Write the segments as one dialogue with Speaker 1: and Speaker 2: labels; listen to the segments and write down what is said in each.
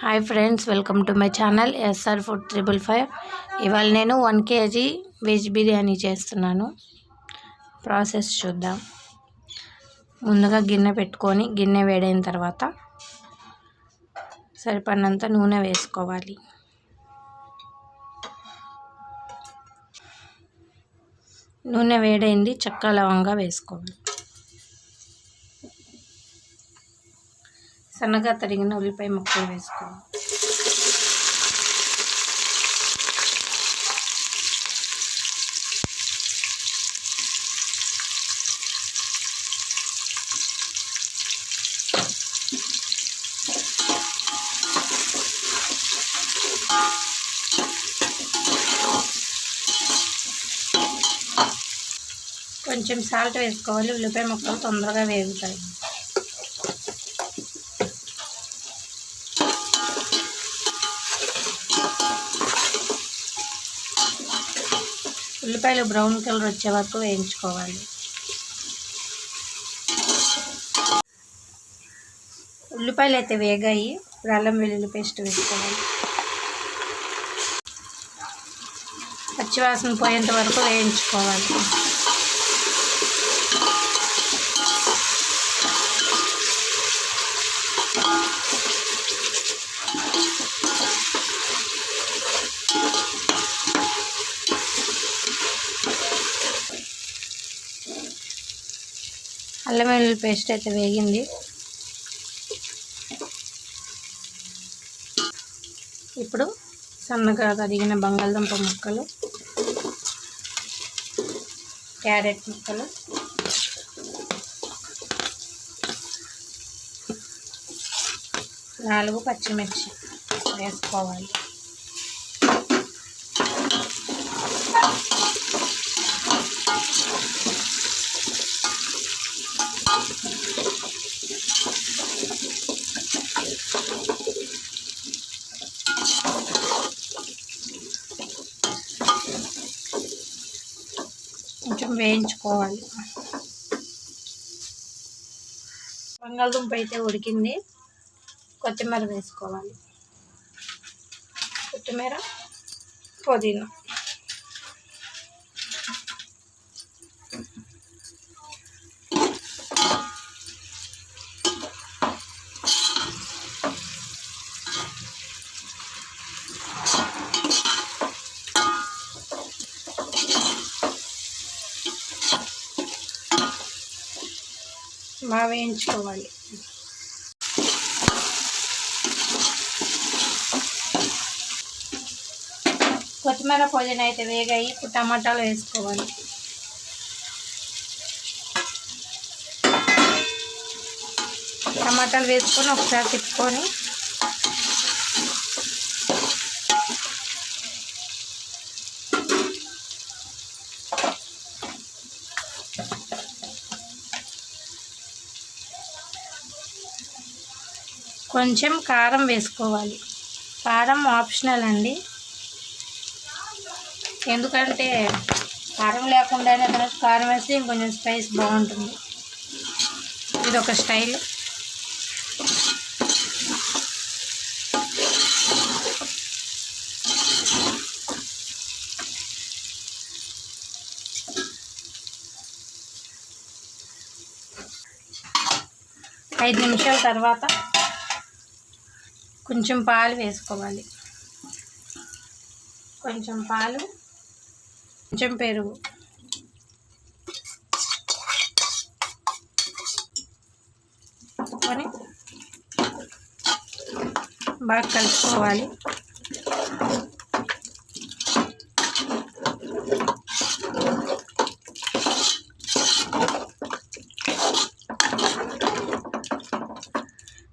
Speaker 1: Hi friends welcome to my channel S R food triple five. ఇవాళ నేను one KG veg biryani చేస్తున్నాను. Process చూద్దాం. ముందుగా గిన్నె పెట్టుకొని గిన్నె వేడైన తర్వాత సరిపడినంత నూనె వేసుకోవాలి. నూనె వేడైంది చెక్క లవంగా వేసుకోవాలి. సన్నగా తరిగిన ఉల్లిపాయ ముక్కలు వేసుకోవాలి కొంచెం సాల్ట్ వేసుకోవాలి. ఉల్లిపాయ ముక్కలు తొందరగా వేగుతాయి. ఉల్లిపాయలు బ్రౌన్ కలర్ వచ్చే వరకు వేయించుకోవాలి. ఉల్లిపాయలు అయితే వేగాయి. ఇప్పుడు అల్లం వెల్లుల్లి పేస్ట్ వేసుకోవాలి. పచ్చివాసన పోయేంత వరకు వేయించుకోవాలి. అల్లం వెల్లుల్లి పేస్ట్ అయితే వేగింది. ఇప్పుడు సన్నగా తరిగిన బంగాళదుంప ముక్కలు క్యారెట్ ముక్కలు నాలుగు పచ్చిమిర్చి వేసుకోవాలి. కొంచెం వేయించుకోవాలి. బంగాళదుంప అయితే ఉడికింది. కొత్తిమీర వేసుకోవాలి. కొత్తిమీర పుదీనా. బాగా వేయించుకోవాలి కొత్తిమీర పుదీనా అయితే వేగాయి ఇప్పుడు టమాటాలు వేసుకోవాలి. టమాటాలు వేసుకొని ఒకసారి తిప్పుకొని కొంచెం కారం వేసుకోవాలి. కారం ఆప్షనల్ అండి. ఎందుకంటే కారం లేకుండానే తర్వాత కారం వేస్తే ఇంకొంచెం స్పైస్ బాగుంటుంది. ఇది ఒక స్టైల్. ఐదు నిమిషాల తర్వాత కొంచెం పాలు వేసుకోవాలి. కొంచెం పాలు కొంచెం పెరుగు. కొని బాగా కలుపుకోవాలి.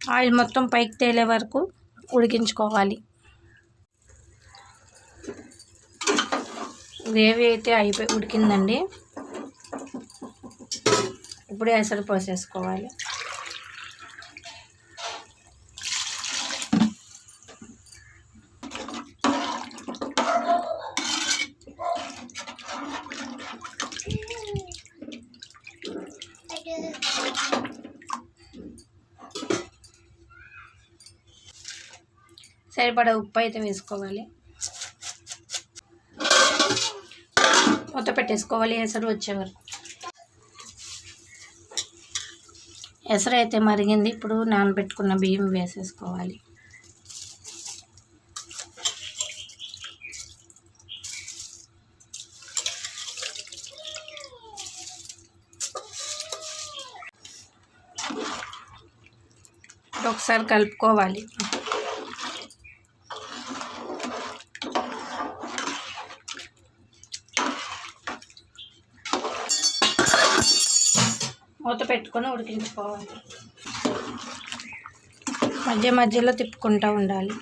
Speaker 1: ఆయిల్ మొత్తం పైకి తేలే వరకు ఉడికించుకోవాలి. గ్రేవీ అయితే అయిపోయి ఉడికిందండి. ఇప్పుడు ఎసరు పోసేసుకోవాలి. సరిపడా ఉప్పు అయితే వేసుకోవాలి. మూత పెట్టేసుకోవాలి ఎసరు వచ్చేవారు ఎసరు అయితే మరిగింది. ఇప్పుడు నానబెట్టుకున్న బియ్యం వేసేసుకోవాలి. ఇప్పుడు ఒకసారి కలుపుకోవాలి మూత పెట్టుకొని ఉడికించుకోవాలి. మధ్య మధ్యలో తిప్పుకుంటూ ఉండాలి.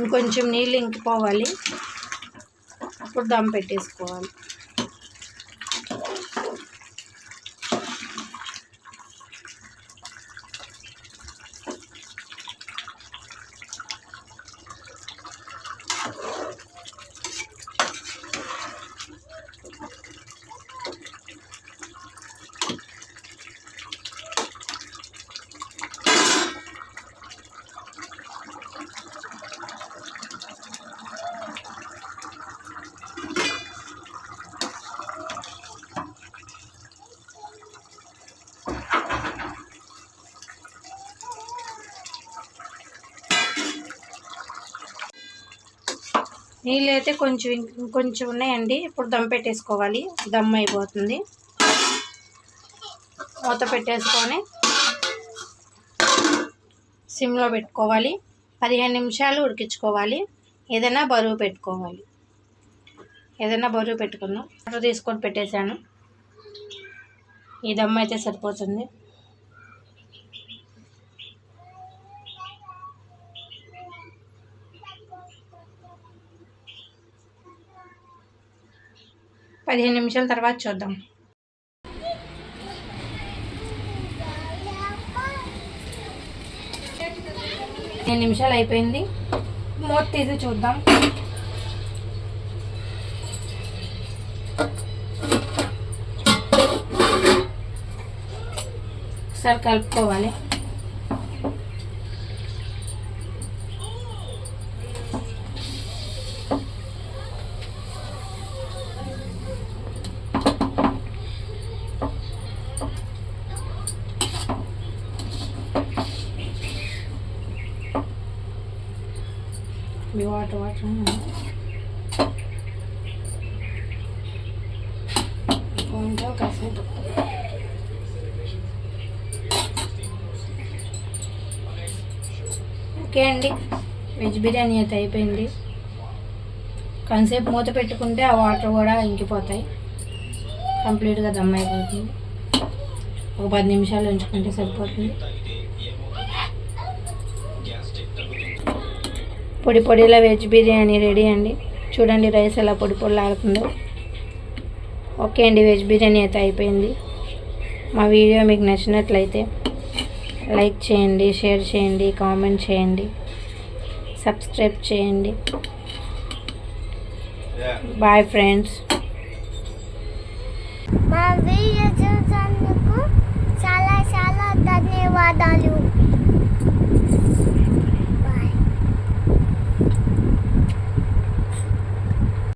Speaker 1: ఇంకొంచెం నీళ్ళు ఇంకిపోవాలి. అప్పుడు దమ్ పెట్టేసుకోవాలి. నీళ్ళు అయితే కొంచెం కొంచెం ఉన్నాయండి. ఇప్పుడు దమ్ పెట్టేసుకోవాలి. దమ్ అయిపోతుంది. మూత పెట్టేసుకొని సిమ్లో పెట్టుకోవాలి. పదిహేను నిమిషాలు ఉడికించుకోవాలి. ఏదైనా బరువు పెట్టుకోవాలి. ఏదైనా బరువు పెట్టుకున్నాం వాటర్ తీసుకొని పెట్టేశాను. ఈ దమ్ అయితే సరిపోతుంది. పదిహేను నిమిషాల తర్వాత చూద్దాం. పదిహేను నిమిషాలు అయిపోయింది. మూత తీసి చూద్దాం. ఒకసారి కలుపుకోవాలి. ఇవి వాటర్ వాటర్. కొంచెం కాసేపు. ఓకే అండి. వెజ్ బిర్యానీ అయితే అయిపోయింది. కొంతసేపు మూత పెట్టుకుంటే ఆ వాటర్ కూడా ఇంకిపోతాయి. కంప్లీట్గా దమ్ అయిపోతుంది. ఒక పది నిమిషాలు ఉంచుకుంటే సరిపోతుంది. పొడి పొడిలా వెజ్ బిర్యానీ రెడీ అండి. చూడండి రైస్ ఎలా పొడి పొడిలాడుతుందో ఓకే అండి వెజ్ బిర్యానీ అయితే అయిపోయింది. మా వీడియో మీకు నచ్చినట్లయితే లైక్ చేయండి షేర్ చేయండి కామెంట్ చేయండి సబ్స్క్రైబ్ చేయండి. బాయ్ ఫ్రెండ్స్
Speaker 2: మా వీడియో చూసినందుకు చాలా చాలా ధన్యవాదాలు.